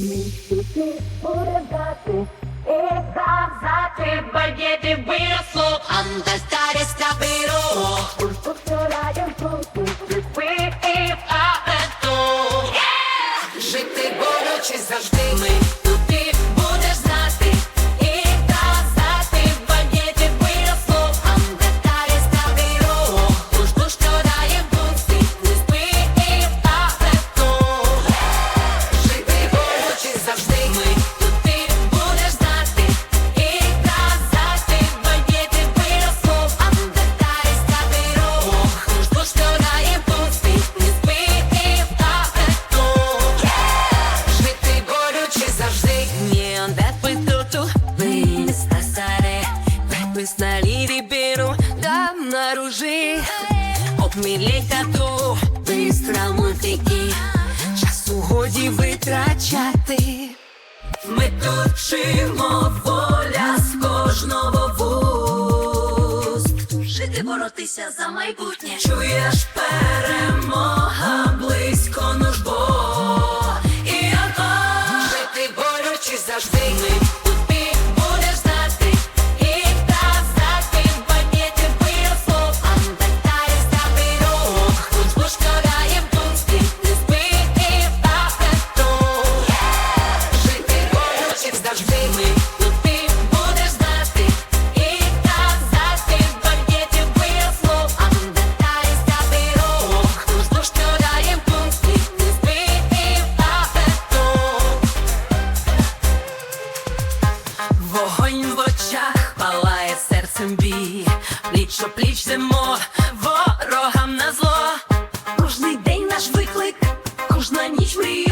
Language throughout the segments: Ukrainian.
Місяці урагати, і казати бандити виросло, Андастарі стабіру повторяєм пути, ви і. Жити болюче завжди. ми Там на ружі Обмілі тату Бистра мультики. Часу годі витрачати. Ми тут вчимо воля з кожного вуст Жити боротися за майбутнє. Чуєш перемога близько нужбо. І ото Жити болюче завжди Вогонь в очах палає серцем бій, пліч о пліч зимо, ворогам на зло. Кожний день наш виклик, кожна ніч мрію,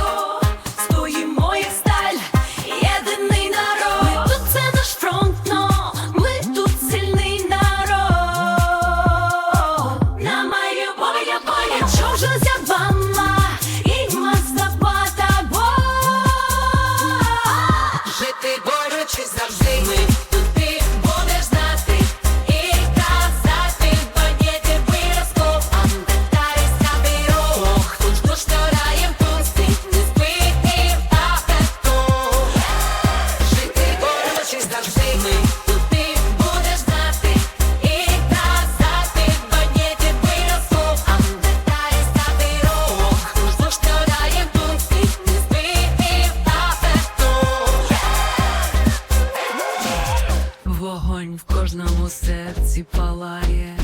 Вогонь в кожному серці палає,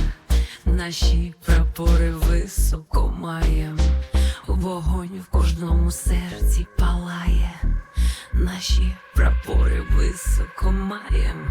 наші прапори високо маєм. Вогонь в кожному серці палає, наші прапори високо маєм.